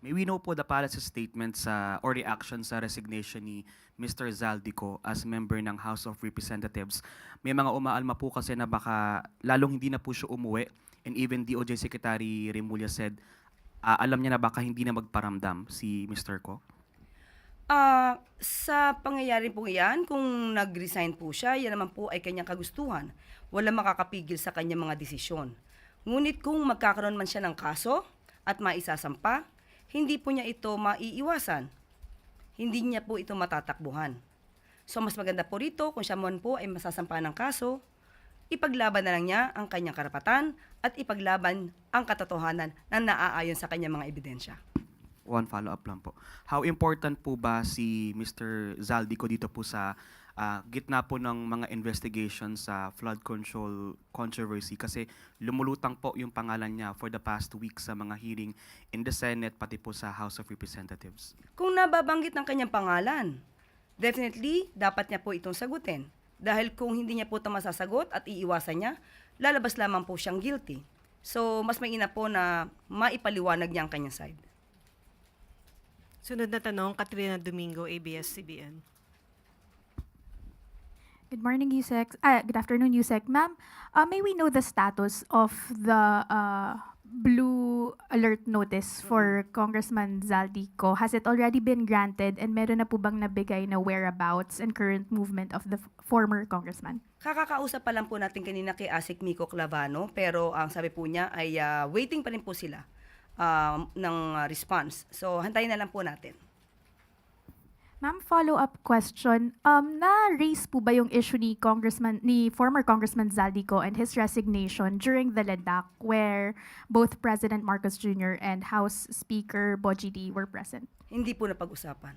May we know po the palace's statement sa or reaction sa resignation ni Mr. Zaldico as member ng House of Representatives. May mga umaalma po kasi na baka lalong hindi na po siya umuwi and even DOJ Secretary Remulla said ah, alam niya na baka hindi na magparamdam si Mr. Ko. Ah, sa pangyayari po yan, kung nag-resign po siya, yan naman po ay kanyang kagustuhan. Wala makakapigil sa kanyang mga desisyon. Ngunit kung magkakaroon man siya ng kaso at maisasampa, hindi po niya ito maiiwasan. Hindi niya po ito matatakbuhan. So mas maganda po rito kung siya man po ay masasampa ng kaso, ipaglaban na lang niya ang kanyang karapatan at ipaglaban ang katotohanan na naaayon sa kanyang mga ebidensya. One follow-up lang po. How important po ba si Mr. Zaldico dito po sa ah, gitna po ng mga investigation sa flood control controversy? Kasi lumulutang po yung pangalan niya for the past week sa mga hearing in the Senate pati po sa House of Representatives. Kung nababanggit ng kanyang pangalan, definitely dapat niya po itong sagutin. Dahil kung hindi niya po ito masasagot at iiwasan niya, lalabas lamang po siyang guilty. So, mas mainam po na maipaliwanag niya ang kanyang side. Sunod na tanong, Katrina Domingo, ABS-CBN. Good morning, Yusek. Ah, good afternoon, Yusek. Ma'am, uh, may we know the status of the uh, blue alert notice for Congressman Zaldico? Has it already been granted and meron na po bang nabigay na whereabouts and current movement of the former congressman? Kakakausap pa lang po natin kanina kay Asik Miko Clavano, pero ang sabi po niya ay ah, waiting pa rin po sila ah, ng ah, response. So, hantayin na lang po natin. Ma'am, follow-up question. Um, na-raise po ba yung issue ni Congressman, ni former Congressman Zaldico and his resignation during the LEDAC where both President Marcos Jr. and House Speaker Boji D were present? Hindi po napag-usapan.